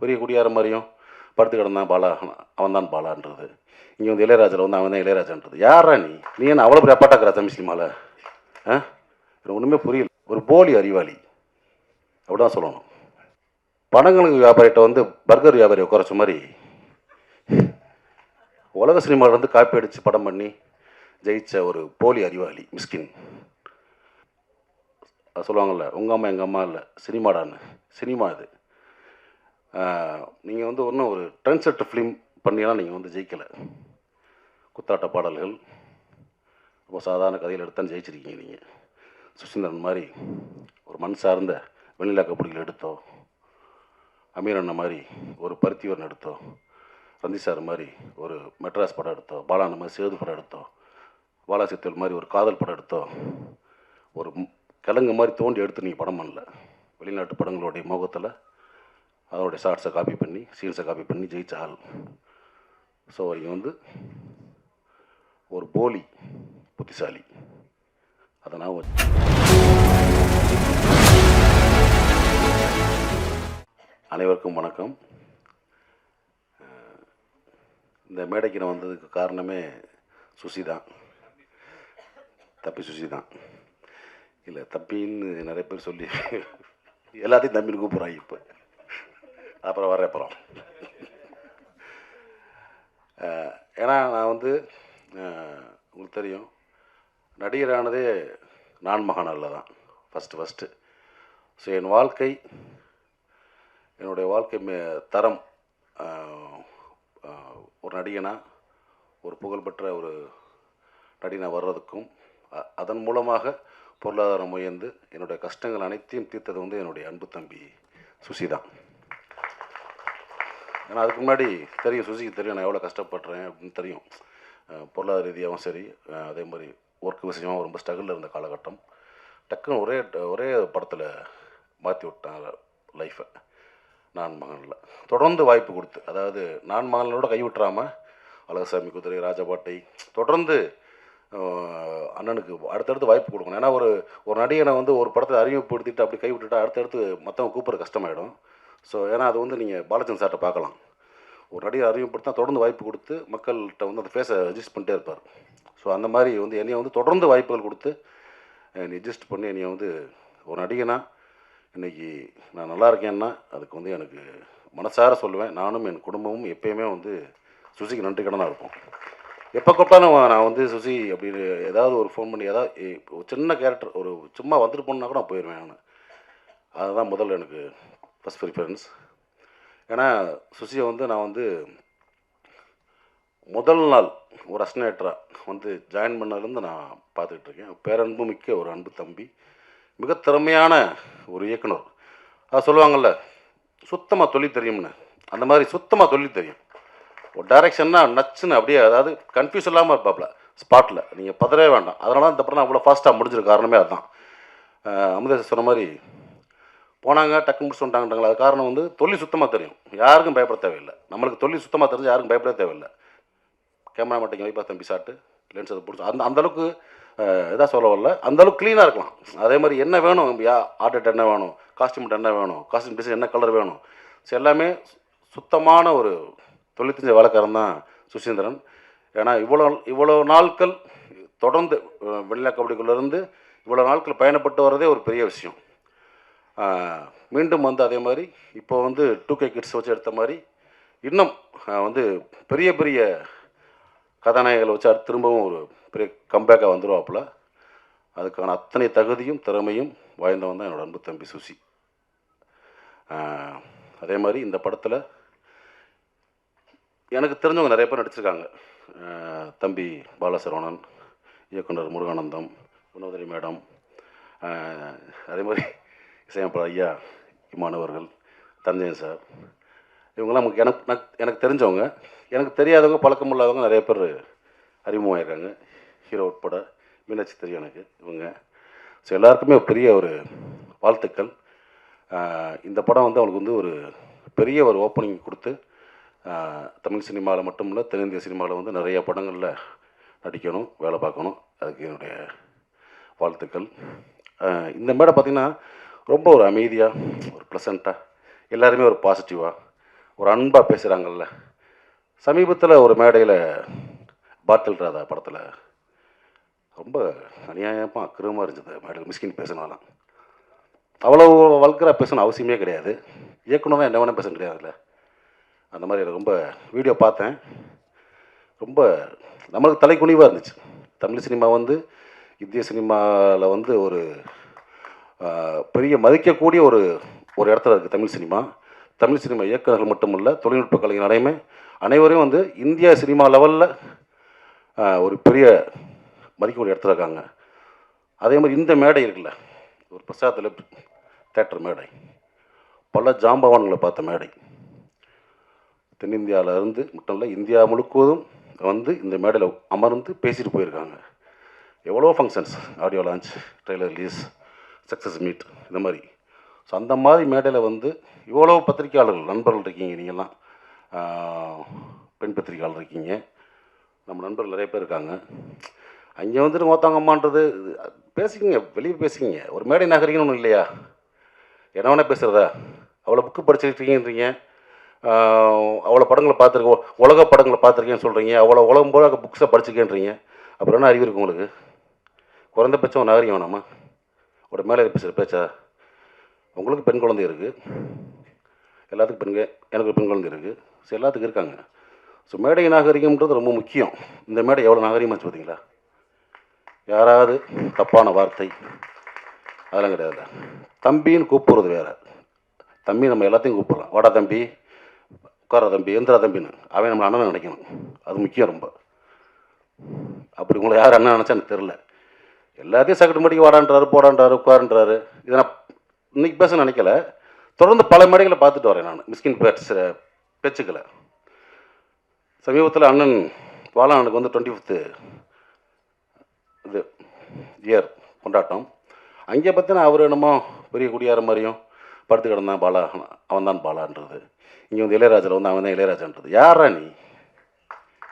பெரிய குடியார மாதிரியும் படுத்து கிடந்தான் பாலா அவன் தான் பாலான்றது. இங்கே வந்து இளையராஜில் வந்து அவன் தான் இளையராஜான்றது. யாரா நீ? நீ என்ன அவ்வளோ பெரிய அப்பாட்டாக்குற தமிழ் சினிமாவில் ஆ? எனக்கு ஒன்றுமே புரியல. ஒரு போலி அறிவாளி. அப்படிதான் சொல்லணும். பணங்களுக்கு வியாபாரிகிட்ட வந்து பர்கர் வியாபாரி குறைச்ச மாதிரி உலக சினிமாவிலேருந்து காப்பி அடித்து படம் பண்ணி ஜெயிச்ச ஒரு போலி அறிவாளி மிஸ்கின். சொல்லுவாங்கள்ல உங்கள் அம்மா எங்கள் அம்மா இல்லை சினிமாடான்னு. சினிமா இது நீங்கள் வந்து ஒன்றும் ஒரு ட்ரெண்ட் செட் ஃபிலிம் பண்ணியெல்லாம் நீங்கள் வந்து ஜெயிக்கலை. குத்தாட்ட பாடல்கள் ரொம்ப சாதாரண கதையில் எடுத்தான் ஜெயிச்சிருக்கீங்க நீங்கள் சுசீந்திரன் மாதிரி ஒரு மண் சார்ந்த வெண்ணிலா கபடிகள் எடுத்தோ அமீர் அண்ணன் மாதிரி ஒரு பருத்திவரன் எடுத்தோ ரந்தி சார் மாதிரி ஒரு மெட்ராஸ் படம் எடுத்தோ பாலான மாதிரி சேது படம் எடுத்தோ பாலாசித்தல் மாதிரி ஒரு காதல் படம் எடுத்தோ ஒரு கிழங்கு மாதிரி தோண்டி எடுத்து நீங்கள் படம் பண்ணல. வெளிநாட்டு படங்களுடைய முகத்தில் அதனுடைய ஷார்ட்ஸை காப்பி பண்ணி சீன்ஸை காப்பி பண்ணி ஜெயிச்ச ஆள். ஸோ இங்கே வந்து ஒரு போலி புத்திசாலி. அதை நான் வச்சு அனைவருக்கும் வணக்கம். இந்த மேடைக்கு நான் வந்ததுக்கு காரணமே சுசி தான் தப்பி சுசி தான் இல்லை தப்பின்னு நிறைய பேர் சொல்லி எல்லாத்தையும் தம்பின்னு கூப்பிட்றாங்க இப்போ. அப்புறம் வர்றேன் அப்புறம். ஏன்னா நான் வந்து உங்களுக்கு தெரியும் நடிகரானதே நான் மகானாலில் தான் ஃபஸ்ட்டு ஃபஸ்ட்டு ஸோ என் வாழ்க்கை என்னுடைய வாழ்க்கை மே தரம் ஒரு நடிகனா ஒரு புகழ்பெற்ற ஒரு நடிகனாக வர்றதுக்கும் அதன் மூலமாக பொருளாதாரம் உயர்ந்து என்னுடைய கஷ்டங்கள் அனைத்தையும் தீர்த்தது வந்து என்னுடைய அன்பு தம்பி சுசி தான் ஏன்னா அதுக்கு முன்னாடி தெரியும் சுசிக்கு தெரியும் நான் எவ்வளோ கஷ்டப்படுறேன் அப்படின்னு தெரியும். பொருளாதார ரீதியாகவும் சரி அதே மாதிரி ஒர்க் விஷயமாகவும் ரொம்ப ஸ்ட்ரகிளில் இருந்த காலகட்டம். டக்குன்னு ஒரே ஒரே படத்தில் மாற்றி விட்டேன் லைஃப்பை நான் மகனில். தொடர்ந்து வாய்ப்பு கொடுத்து அதாவது நான் மகனோட கை விட்டுறாமல் அழகசாமி குதிரை ராஜபாட்டை தொடர்ந்து அண்ணனுக்கு அடுத்தடுத்து வாய்ப்பு கொடுக்கணும். ஏன்னா ஒரு ஒரு நடிகனை வந்து ஒரு படத்தை அறிமுகப்படுத்திட்டு அப்படி கைவிட்டுட்டா அடுத்தடுத்து மற்றவங்க கூப்பிட்ற கஷ்டமாயிடும். ஸோ ஏன்னா அது வந்து நீங்கள் பாலச்சந்திர சார்கிட்ட பார்க்கலாம். ஒரு நடிகை அறிமுகப்படுத்தினா தொடர்ந்து வாய்ப்பு கொடுத்து மக்கள்கிட்ட வந்து அந்த ஃபேஸை அட்ஜஸ்ட் பண்ணிட்டே இருப்பார். ஸோ அந்த மாதிரி வந்து என்னையை வந்து தொடர்ந்து வாய்ப்புகள் கொடுத்து என்னை அட்ஜஸ்ட் பண்ணி என்னைய வந்து ஒரு நடிகனா இன்னைக்கு நான் நல்லா இருக்கேன்னா அதுக்கு வந்து எனக்கு மனசார சொல்லுவேன். நானும் என் குடும்பமும் எப்பயுமே வந்து சுசிக்கு நன்றி கடனாக இருப்போம் எப்போ கூப்பிட்டாலும் நான் வந்து சுசி அப்படின்னு ஏதாவது ஒரு ஃபோன் பண்ணி ஏதாவது ஒரு சின்ன கேரக்டர் ஒரு சும்மா வந்துட்டு போனால் கூட நான் போயிடுவேன் நான். அதுதான் முதல்ல எனக்கு ஃபஸ்ட் ப்ரிஃபரன்ஸ் ஏன்னா சுசியை வந்து நான் வந்து முதல் நாள் ஒரு அஸ்னேட்டராக வந்து ஜாயின் பண்ணதுலேருந்து நான் பார்த்துக்கிட்டு இருக்கேன் பேரன்பு மிக்க ஒரு அன்பு தம்பி மிக திறமையான ஒரு இயக்குனர். அது சொல்லுவாங்கள்ல சுத்தமாக தொழில் தெரியும்னு. அந்த மாதிரி சுத்தமாக தொழில் தெரியும். ஒரு டைரக்ஷன்னா நச்சுன்னு அப்படியே அதாவது கன்ஃபியூஸ் இல்லாமல் இருப்பாப்புல ஸ்பாட்டில் நீங்கள் பதறவே வேண்டாம். அதனால தான் இந்த படம் அவ்வளோ ஃபாஸ்ட்டாக முடிஞ்சிருக்க காரணமே அதுதான் அமுதேஷ் சொன்ன மாதிரி போனாங்க டக்குன்னு முடிச்சு வந்துட்டாங்கட்டாங்களா அது காரணம் வந்து தொழில் சுத்தமாக தெரியும். யாருக்கும் பயப்பட தேவையில்லை. நம்மளுக்கு தொழில் சுத்தமாக தெரிஞ்சு யாருக்கும் பயப்பட தேவையில்லை. கேமரா மாட்டேங்க வைப்பா தம்பி சாட்டு லென்ஸ் அதை பிடிச்சி. அந்த அந்தளவுக்கு இதாக சொல்ல வரல. அந்தளவுக்கு க்ளீனாக இருக்கலாம். அதே மாதிரி என்ன வேணும்? யா ஆர்டர் என்ன வேணும்? காஸ்டியூம் என்ன வேணும்? காஸ்டியூம் டிசைன் என்ன கலர் வேணும்? ஸோ எல்லாமே சுத்தமான ஒரு தொழில் தெரிஞ்ச வேலைக்காரன் தான் சுசீந்திரன். ஏன்னா இவ்வளோ இவ்வளோ நாட்கள் தொடர்ந்து அஹ், கபடிக்குள்ளேருந்து இவ்வளோ நாட்கள் பயணப்பட்டு வர்றதே ஒரு பெரிய விஷயம். மீண்டும் வந்து அதே மாதிரி இப்போ வந்து டூ கே கிட்ஸ் வச்சு எடுத்த மாதிரி இன்னும் வந்து பெரிய பெரிய கதாநாயகங்களை வச்சு திரும்பவும் ஒரு பெரிய கம்பேக்காக வந்துருவாப்புல. அதுக்கான அத்தனை தகுதியும் திறமையும் வாய்ந்தவன் தான் என்னோட அன்பு தம்பி சுசி. அதே மாதிரி இந்த படத்தில் எனக்கு தெரிஞ்சவங்க நிறைய பேர் நடிச்சிருக்காங்க. தம்பி பாலசரவணன் இயக்குனர் முருகானந்தம் குணோதரி மேடம் அதே மாதிரி இசையமைப்பாளர் ஐயா மாணவர்கள் தந்தையன் சார். இவங்கெல்லாம் நமக்கு எனக்கு எனக்கு- எனக்கு தெரிஞ்சவங்க. எனக்கு தெரியாதவங்க பழக்கம் இல்லாதவங்க நிறைய பேர் அறிமுகமாயிருக்காங்க. ஹீரோ உட்பட மீனாட்சி தெரியும் எனக்கு இவங்க. ஸோ எல்லாருக்குமே பெரிய ஒரு வாழ்த்துக்கள். இந்த படம் வந்து அவங்களுக்கு வந்து ஒரு பெரிய ஒரு ஓப்பனிங் கொடுத்து தமிழ் சினிமாவில் மட்டும் இல்லை தென்னிந்திய சினிமாவில் வந்து நிறைய படங்களில் நடிக்கணும் வேலை பார்க்கணும். அதுக்கு என்னுடைய வாழ்த்துக்கள். இந்த மேடை பார்த்திங்கன்னா ரொம்ப ஒரு அமைதியாக ஒரு ப்ளசண்ட்டாக எல்லாருமே ஒரு பாசிட்டிவாக ஒரு அன்பாக பேசுகிறாங்கல்ல சமீபத்தில் ஒரு மேடையில் பாட்டில் ராதா படத்தில் ரொம்ப அநியாயமாக அக்கிரமாக இருந்தது மேடையில். மிஸ்கின் பேசினாலாம் அவ்வளோ வல்கராக பேசணும் அவசியமே கிடையாது. இயக்குனரும் என்ன வேணால் பேச கிடையாதுல்ல அந்த மாதிரி ரொம்ப வீடியோ பார்த்தேன். ரொம்ப நம்மளுக்கு தலைக்குனிவாக இருந்துச்சு. தமிழ் சினிமா வந்து இந்திய சினிமாவில் வந்து ஒரு பெரிய மதிக்கக்கூடிய ஒரு ஒரு இடத்துல இருக்குது தமிழ் சினிமா. தமிழ் சினிமா இயக்குநர்கள் மட்டுமல்ல தொழில்நுட்ப கலைஞர் அனைமே அனைவரையும் வந்து இந்தியா சினிமா லெவலில் ஒரு பெரிய மதிக்கக்கூடிய இடத்துல இருக்காங்க. அதே மாதிரி இந்த மேடை இருக்குல்ல ஒரு பிரசாதத்தில் தேட்டர் மேடை. பல ஜாம்பவான்களை பார்த்த மேடை. தென்னிந்தியாவில் இருந்து மட்டும் இல்லை இந்தியா முழுக்குவதும் வந்து இந்த மேடையில் அமர்ந்து பேசிட்டு போயிருக்காங்க. எவ்வளோ functions audio launch trailer release success meet இந்த மாதிரி. ஸோ அந்த மாதிரி மேடையில் வந்து இவ்வளோ பத்திரிக்கையாளர்கள் நண்பர்கள் இருக்கீங்க நீங்கள்லாம். பெண் பத்திரிக்கையாளர் இருக்கீங்க. நம்ம நண்பர்கள் நிறைய பேர் இருக்காங்க. அங்கே வந்துட்டு மொத்தவங்கம்மான்றது பேசிக்கிங்க வெளியே பேசிக்கிங்க. ஒரு மேடை நகரிங்கன்னு ஒன்றும் இல்லையா? என்ன வேணால் பேசுகிறதா அவ்வளோ புக்கு படிச்சுருக்கீங்கன்றீங்க அவ்வளோ படங்களை பார்த்துருக்கோம் உலக படங்களை பார்த்துருக்கேன்னு சொல்கிறீங்க அவ்வளோ உலகம் போல புக்ஸை படிச்சிருக்கேன்றீங்க அப்புறம் என்ன அறிவு இருக்கு உங்களுக்கு? குறைந்தபட்சம் ஒரு வேணாமா ஒரு மேலே பேசுகிற பேச்சா? உங்களுக்கு பெண் குழந்தை இருக்குது எல்லாத்துக்கும் பெண்க எனக்கு பெண் குழந்தை இருக்குது ஸோ எல்லாத்துக்கும் இருக்காங்க. ஸோ மேடை நாகரிகம்ன்றது ரொம்ப முக்கியம். இந்த மேடை எவ்வளோ நாகரிகமாச்சு பார்த்தீங்களா? யாராவது தப்பான வார்த்தை அதெல்லாம் கிடையாது. தம்பின்னு கூப்பிட்றது வேறு. தம்பி நம்ம எல்லாத்தையும் கூப்பிடலாம். வாடா தம்பி உட்கார தம்பி எந்திரா தம்பின்னு. அவன் நம்ம அண்ணனை நினைக்கணும். அது முக்கியம் ரொம்ப. அப்படி உங்களை யார் அண்ணன் நினச்சா எனக்கு தெரில எல்லாத்தையும் சக்கட்டு மடிக்கு வாடான்றாரு போடான்றாரு உட்காருன்றாரு. இதை நான் இன்னைக்கு பேச நினைக்கல. தொடர்ந்து பல மேடைகளை பார்த்துட்டு வரேன் நான் மிஸ்கின் பேட்ஸ் பேச்சுக்களை. சமீபத்தில் அண்ணன் பாலானுக்கு வந்து டுவெண்ட்டி ஃபிஃப்த்து இது இயர் கொண்டாட்டம். அங்கே பார்த்தீங்கன்னா அவர் என்னமோ பெரிய குடியார மாதிரியும் படுத்து கிடந்தான் பாலா அவன் தான் பாலான்றது. இங்கே வந்து இளையராஜில் வந்து அவன் தான் இளையராஜான்றது. யாரா நீ?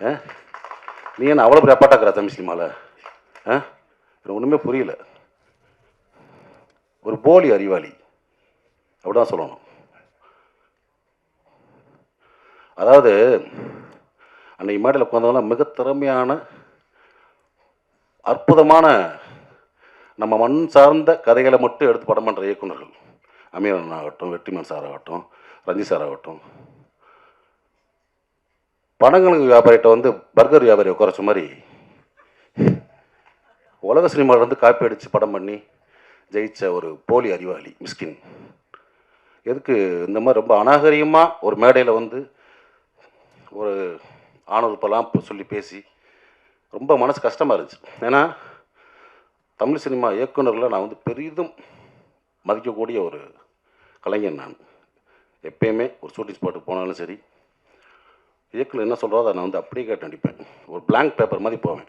ஆ? நீ என்ன அவ்வளோ பெரிய அப்பாட்டாக்குறா தமிழ் சினிமாவில் ஆ? எனக்கு ஒன்றுமே புரியல. ஒரு போலி அறிவாளி. அப்படிதான் சொல்லணும். அதாவது அன்னைக்கு மேடையில் உட்காந்தவங்களாம் மிக திறமையான அற்புதமான நம்ம மண் சார்ந்த கதைகளை மட்டும் எடுத்து படம் பண்ணுற இயக்குநர்கள். அமீரன் ஆகட்டும் வெற்றிமன் சார் ஆகட்டும் ரஞ்சி சார் ஆகட்டும் படங்களுக்கு வியாபாரிகிட்ட வந்து பர்கர் வியாபாரி உட்காரச்ச மாதிரி உலக சினிமாவிலேருந்து காப்பி அடித்து படம் பண்ணி ஜெயித்த ஒரு போலி அறிவாளி மிஸ்கின். எதுக்கு இந்த மாதிரி ரொம்ப அநாகரிகமாக ஒரு மேடையில் வந்து ஒரு ஆணுறுப்பெல்லாம் சொல்லி பேசி ரொம்ப மனசு கஷ்டமாக இருந்துச்சு. ஏன்னா தமிழ் சினிமா இயக்குநர்களை நான் வந்து பெரிதும் மதிக்கக்கூடிய ஒரு கலைஞன் நான். எப்பயுமே ஒரு ஷூட்டிங் ஸ்பாட்டுக்கு போனாலும் சரி இயக்குனர் என்ன சொல்கிறோ அதை நான் வந்து அப்படியே கேட்டு நடிப்பேன். ஒரு பிளாங்க் பேப்பர் மாதிரி போவேன்.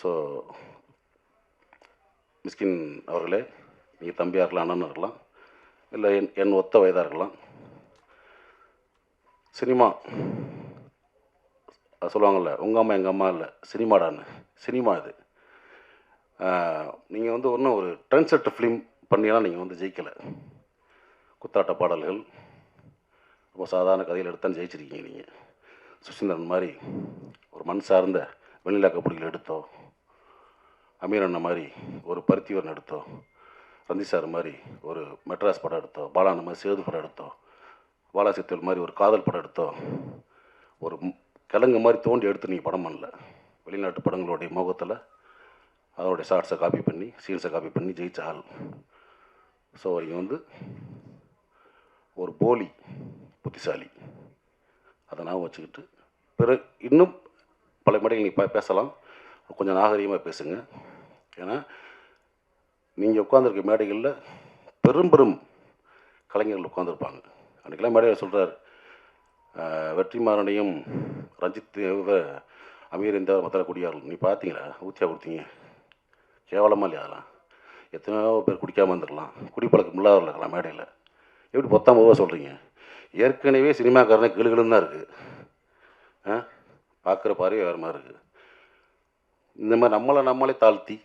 ஸோ மிஸ்கின் அவர்களே நீங்கள் தம்பியாக இருக்கலாம் அண்ணன் இருக்கலாம் இல்லை என் என் ஒத்த வயதாக இருக்கலாம். சினிமா அது சொல்லுவாங்கள்ல உங்கள் அம்மா எங்கள் அம்மா இல்லை சினிமாடான்னு. சினிமா இது. நீங்கள் வந்து ஒன்றும் ஒரு ட்ரெண்ட் செட் ஃபிலிம் பண்ணியெல்லாம் நீங்கள் வந்து ஜெயிக்கலை. குத்தாட்ட பாடல்கள் ரொம்ப சாதாரண கதையில் எடுத்தாலும் ஜெயிச்சிருக்கீங்க நீங்கள் சுசீந்திரன் மாதிரி ஒரு மண் சார்ந்த வெண்ணிலா கபடிகள் எடுத்தோம் அமீர் அண்ணன் மாதிரி ஒரு பருத்திவரன் எடுத்தோம் ரந்தி சார் மாதிரி ஒரு மெட்ராஸ் படம் எடுத்தோம் பாலான மாதிரி சேது படம் எடுத்தோம் பாலாசித்தல் மாதிரி ஒரு காதல் படம் எடுத்தோ ஒரு கிழங்கு மாதிரி தோண்டி எடுத்து நீங்கள் படம் பண்ணல. வெளிநாட்டு படங்களுடைய முகத்தில் அதனுடைய ஷார்ட்ஸை காப்பி பண்ணி சீன்ஸை காப்பி பண்ணி ஜெயிச்ச ஆள். ஸோ நீங்கள் வந்து ஒரு போலி புத்திசாலி. அதை நான் வச்சுக்கிட்டு பிறகு இன்னும் பல மேடைகள் நீங்கள் பேசலாம். கொஞ்சம் நாகரிகமாக பேசுங்க. ஏன்னா நீங்கள் உட்காந்துருக்க மேடைகளில் பெரும் பெரும் கலைஞர்கள் உட்காந்துருப்பாங்க அன்றைக்கெல்லாம் மேடையில் சொல்கிறார் வெற்றிமாறனையும் ரஞ்சித் அமீர் இந்த மத்தல குடியார்கள் நீ பார்த்தீங்களா ஊத்தியாக கொடுத்தீங்க கேவலமாக இல்லையா அதெல்லாம்? எத்தனையோ பேர் குடிக்காமல் வந்துடலாம் குடிப்பழக்கம் இல்லாதவர்கள் இருக்கலாம் மேடையில். எப்படி பொத்தாம் போவா சொல்கிறீங்க ஏற்கனவே சினிமாக்காரனே கிளுகிளுன்னு தான் இருக்குது ஆ பார்க்குற பார்வை வேறு மாதிரி இருக்குது இந்த மாதிரி நம்மளை நம்மளே தாழ்த்தி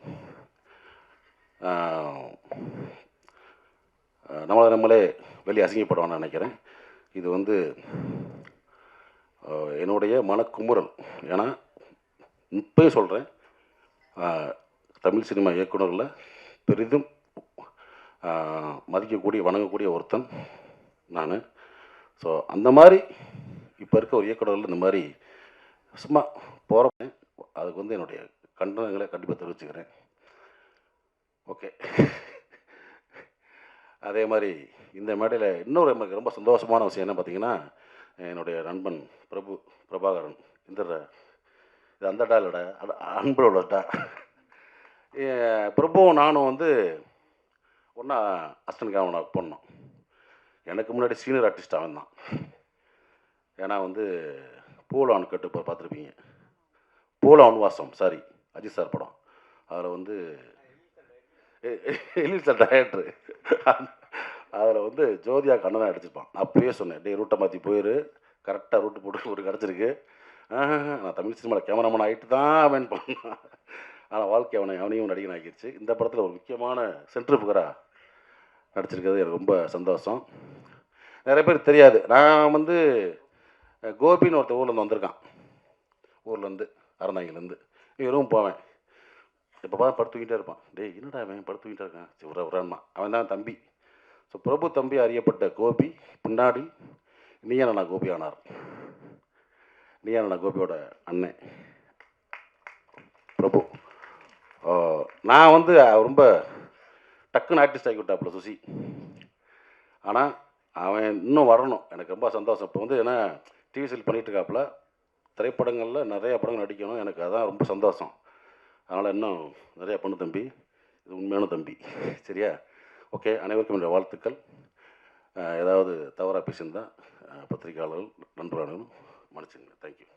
நம்மளை நம்மளே வெளியே அசிங்கப்படுவான்னு நினைக்கிறேன். இது வந்து என்னுடைய மனக்குமுறல். ஏன்னா இப்பயும் சொல்கிறேன் தமிழ் சினிமா இயக்குனரில் பெரிதும் மதிக்கக்கூடிய வணங்கக்கூடிய ஒருத்தன் நான். ஸோ அந்த மாதிரி இப்போ இருக்க ஒரு இயக்குனரில் இந்த மாதிரி சும்மா போகிறப்ப அதுக்கு வந்து என்னுடைய கண்டனங்களை கண்டிப்பாக தெரிவிச்சுக்கிறேன். ஓகே அதே மாதிரி இந்த மேடையில் இன்னொரு எனக்கு ரொம்ப சந்தோஷமான விஷயம் என்ன பார்த்தீங்கன்னா என்னுடைய நண்பன் பிரபு பிரபாகரன் இந்த இது அந்த டா இல்லைடா அது அன்போட டா. பிரபுவும் நானும் வந்து ஒன்றா அஸ்டன் அவனை பண்ணோம். எனக்கு முன்னாடி சீனியர் ஆர்டிஸ்ட் அவன் தான். ஏன்னா வந்து பூலான் கட்டு பார்த்துருப்பீங்க. பூலான் வாசம் சாரி அஜித் சார் படம். அதில் வந்து எழில் சார் டயட்ரு அதில் வந்து ஜோதியா கண்ணனை அடிச்சிருப்பான் நான் அப்பயே சொன்னேன் டே ரூட்டை மாற்றி போயிரு. கரெக்டாக ரூட்டு போட்டு ஒரு கிடச்சிருக்கு நான் தமிழ் சினிமாவில் கேமராமேன் ஆகிட்டு தான் அவன் பண்ணான். ஆனால் வாழ்க்கை அவனை அவனையும் நடிகன் ஆகிடுச்சு இந்த படத்தில் ஒரு முக்கியமான சென்ட்ரு புகராக நடிச்சிருக்கிறது எனக்கு ரொம்ப சந்தோஷம். நிறைய பேர் தெரியாது. நான் வந்து கோபின்னு ஒருத்தர் ஊர்லேருந்து வந்திருக்கான். ஊர்லேருந்து அறந்தாங்கிலேருந்து இவரும் போவேன். இப்போ பார்த்து படுத்துக்கிட்டே இருப்பான். டேய் என்னடா அவன் படுத்துக்கிட்டே இருக்கான்? சரி அவன் தான் தம்பி. ஸோ பிரபு தம்பி அறியப்பட்ட கோபி பின்னாடி நீயானா கோபி ஆனார். நீயானா கோபியோட அண்ணன். பிரபு. நான் வந்து ரொம்ப டக்குன்னு ஆர்டிஸ்ட் ஆகி விட்டாப்புல சுசி. ஆனால் அவன் இன்னும் வரணும். எனக்கு ரொம்ப சந்தோஷம். இப்போ வந்து ஏன்னா டிவி சீல் பண்ணிகிட்டு இருக்காப்புல திரைப்படங்களில் நிறைய படங்கள் நடிக்கணும். எனக்கு அதான் ரொம்ப சந்தோஷம். அதனால் இன்னும் நிறையா பண்ணு தம்பி இது உண்மையான தம்பி. சரியா? ஓகே அனைவருக்கும் என்னுடைய வாழ்த்துக்கள். ஏதாவது தவறாக பேசியிருந்தால் பத்திரிகையாளர்கள் நண்பர்களும் மன்னிச்சுங்க தேங்க்யூ